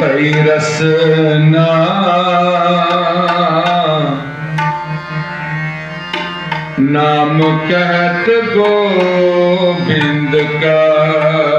ਭਈ ਰਸਨਾ। ਨਾਮ ਕਹਿਤ ਗੋਬਿੰਦ ਕਾ।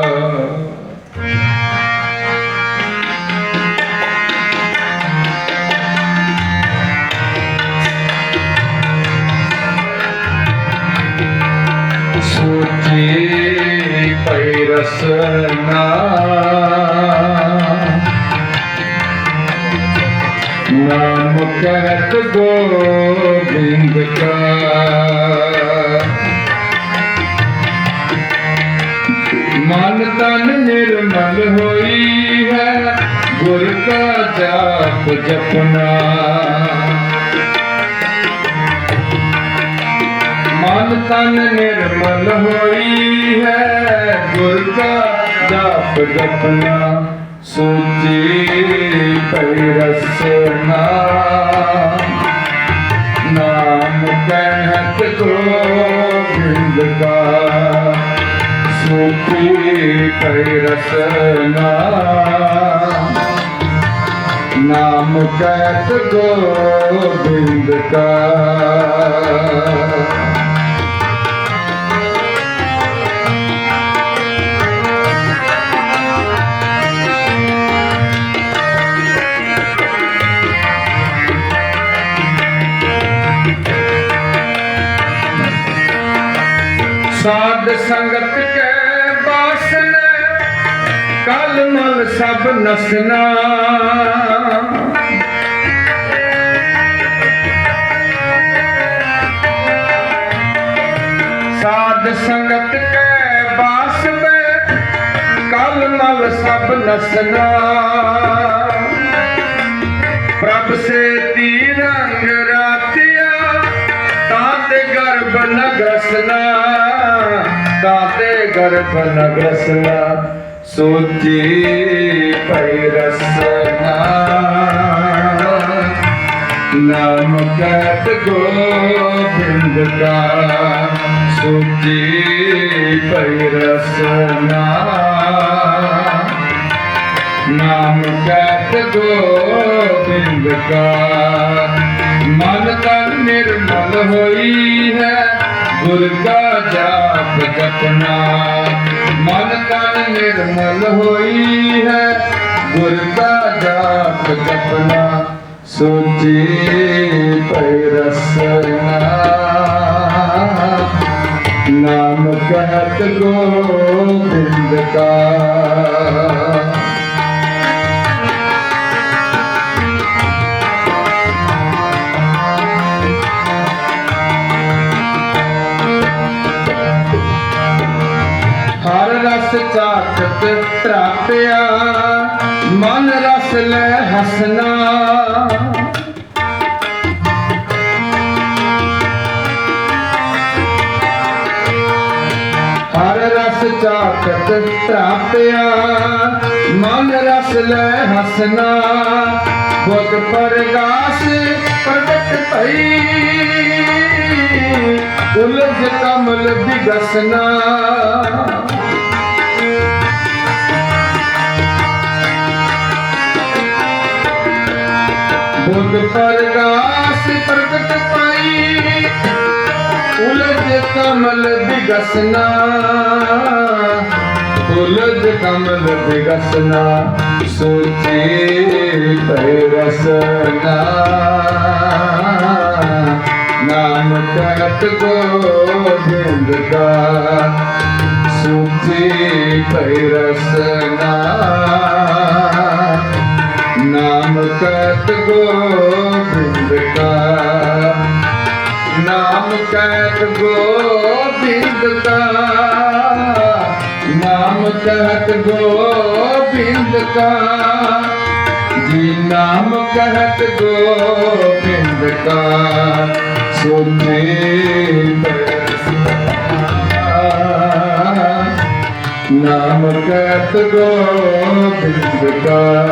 ਨਾਮ ਕਹਿਤ ਗੋਬਿੰਦ ਕਾ। ਮਨ ਤਨ ਨਿਰਮਲ ਹੋਈ ਹੈ, ਗੁਰ ਕਾ ਜਾਪ ਜਪਨਾ। ਮਨ ਤਨ ਨਿਰਮਲ ਹੋਈ ਹੈ, ਗੁਰ ਕਾ ਜਾਪ ਜਪਨਾ। ਸੋਚੀ ਪਈ ਰਸਨਾ। ਨਾਮ ਕਹਿਤ ਗੋਬਿੰਦ ਕਾ। ਸੋਚੀ ਪਈ ਰਸਨਾ। ਨਾਮ ਕਹਿਤ ਗੋਬਿੰਦ ਕਾ। ਸਾਧ ਸੰਗਤ ਕੈ ਬਾਸਨ ਕਲ ਮਲ ਸਭ ਨਸਨਾ ਸਾਧ ਸੰਗਤ ਕੈ ਬਾਸ ਮੈਂ ਕਲ ਮਲ ਸਭ ਨਸਨਾ ਪ੍ਰਭ ਸੇ ਤੀ ਰੰਗ ਰਾਤਿਆ ਤਾਤੇ ਗਰਭ ਨ ਗਸਨਾ ਗਰਭ ਨ ਸੋਚੀ ਪਈ ਰਸਨਾ। ਨਾਮ ਕਹਿਤ ਗੋਬਿੰਦ ਕਾ ਸੋਚੀ ਪਈ ਰਸਨਾ। ਨਾਮ ਕਹਿਤ ਗੋਬਿੰਦ ਕਾ, ਮਨ ਤਨ ਨਿਰਮਲ ਹੋਈ ਹੈ। ਗੁਰ ਕਾ ਜਾਪ ਜਪਨਾ। ਮਨ ਤਨ ਨਿਰਮਲ ਹੋਈ ਹੈ ਗੁਰ ਜਾਪ ਜਪਨਾ। ਸੋਚੀ ਪਈ ਰਸਨਾ। ਨਾਮ ਕਹਿਤ ਗੋਬਿੰਦ ਕਾ। ਚਾਖਤ ਤਰਾਪਿਆ, ਮਨ ਰਸ ਲੈ ਹਸਨਾ ਹਰ ਰਸ ਚਾਖਤ ਤਰਾਪਿਆ, ਮਨ ਰਸ ਲੈ ਹਸਨਾ ਬੁੱਧ ਪਰਗਾਸ ਪ੍ਰਗਟ ਭਈ, ਉਲਝ ਕਮਲ ਬਿਗਸਨਾ ਬੁੱਧ ਪਰਗਾਸ ਪ੍ਰਗਟ ਪਾਈ। ਉਲਝ ਕਮਲ ਬਿਗਸਨਾ। ਉਲਝ ਕਮਲ ਬਿਗਸਨਾ। ਸੋਚੇ ਪੈ ਰਸਨਾ। ਨਾਮ ਕਹਿਤ ਗੋਬਿੰਦ ਕਾ ਸੋਚੇ ਪੈ ਰਸਨਾ। ਨਾਮ ਕਹਿਤ ਗੋਬਿੰਦ ਕਾ। ਨਾਮ ਕਹਿਤ ਗੋਬਿੰਦ ਕਾ। ਨਾਮ ਕਹਿਤ ਗੋਬਿੰਦ ਕਾ। ਜੀ ਨਾਮ ਕਹਿਤ ਗੋਬਿੰਦ ਕਾ। ਸੁਨੇ ਨਾਮ ਕਹਿਤ ਗੋਬਿੰਦ ਕਾ।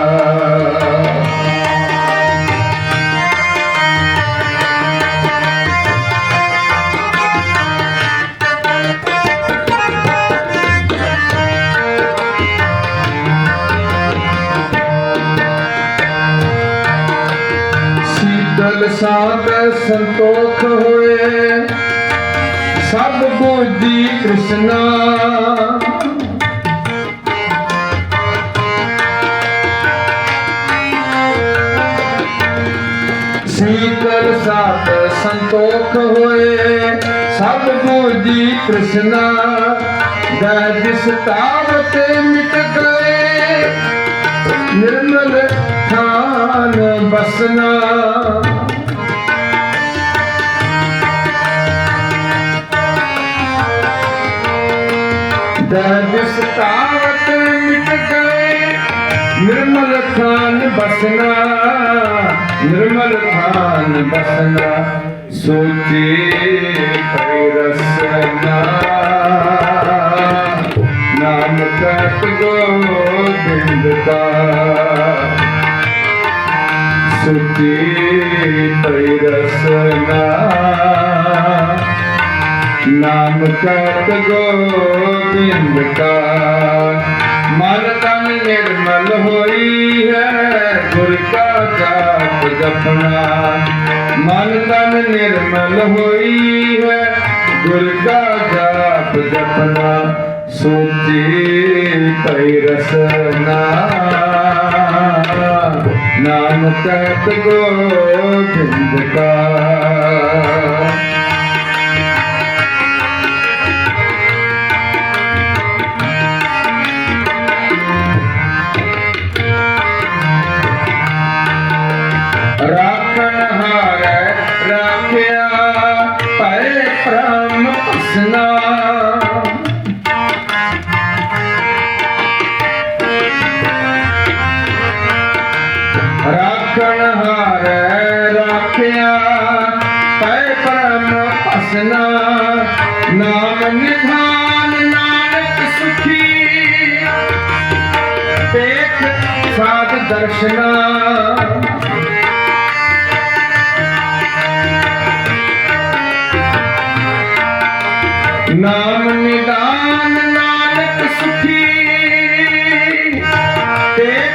ਸਾਧ ਸੰਤੋਖ ਹੋਏ। ਸਭ ਬੁੱਧੀ ਕ੍ਰਿਸ਼ਨਾ। ਸੀਤਲ ਸਾਤ ਸੰਤੋਖ ਹੋਏ। ਸਭ ਬੁੱਧੀ ਕ੍ਰਿਸ਼ਨਾ। ਜਿਸ ਤਾਵਤ ਮਿਟ ਗਏ, ਨਿਰਮਲ ਥਾਨ ਬਸਨਾ। ਦਾ ਮਿਟ ਗਏ। ਨਿਰਮਲ ਖਾਨ ਬਸਨਾ, ਨਿਰਮਲ ਖਾਨ ਬਸਨਾ, ਸੋਚੇ ਪੈ ਰਸਨਾ। ਨਾਮ ਕਤ ਗੋਬਿੰਦ ਕਾ ਸੁਤੀ ਪੈ ਰਸਨਾ। ਨਾਮ ਕਤ ਗੋਬਿੰਦ ਕਾ। ਮਨ ਤਨ ਨਿਰਮਲ ਹੋਈ ਹੈ, ਗੁਰ ਕਾ ਜਾਪ ਜਪਣਾ। ਮਨ ਤਨ ਨਿਰਮਲ ਹੋਈ ਹੈ, ਗੁਰ ਕਾ ਜਾਪ ਜਪਣਾ। ਸੋਚੀ ਪੈ ਰਸਨਾ। ਨਾਮ ਕਤ ਗੋਬਿੰਦ ਕਾ। ਪਸਨਾ ਨਾਮ ਨਿਧਾਨ ਨਾਨਕ ਸੁਖੀ। ਦੇਖ ਸਾਧ ਦਰਸ਼ਨਾ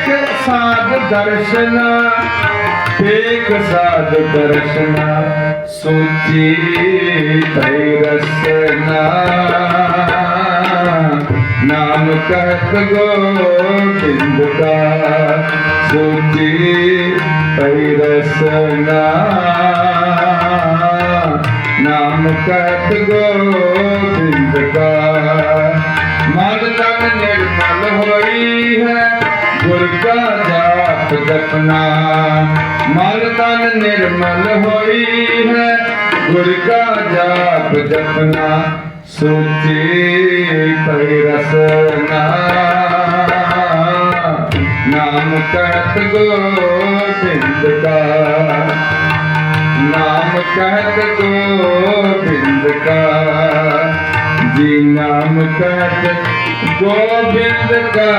ਦੇਖ ਸਾਧ ਦਰਸ਼ਨਾ ਦੇਖ ਸਾਧ ਦਰਸ਼ਨਾ, ਸੋਚੀ ਤੈ ਰਸਨਾ ਨਾਮ ਕਤ ਗੋਬਿੰਦ ਦਾ ਸੋਚੀ ਤੈ ਰਸਨਾ ਨਾਮ ਕਤ ਗੋਬਿੰਦ ਕਾ ਮਨ ਤਨ ਨਿਰਮਲ ਹੋਈ ਹੈ। ਗੁਰ ਕਾ ਜਾਪ ਜਪਨਾ ਮਨ ਤਨ ਨਿਰਮਲ ਹੋਈ ਹੈ। ਗੁਰ ਕਾ ਜਾਪ ਜਪਨਾ ਸੋਚੇ ਪੈ ਰਸਨਾ ਨਾਮ ਕਤ ਗੋਬਿੰਦ ਕਾ। ਨਾਮ ਕਹਿਤ ਗੋਬਿੰਦ ਕਾ। ਜੀ ਨਾਮ ਕਹਿਤ ਗੋਬਿੰਦ ਕਾ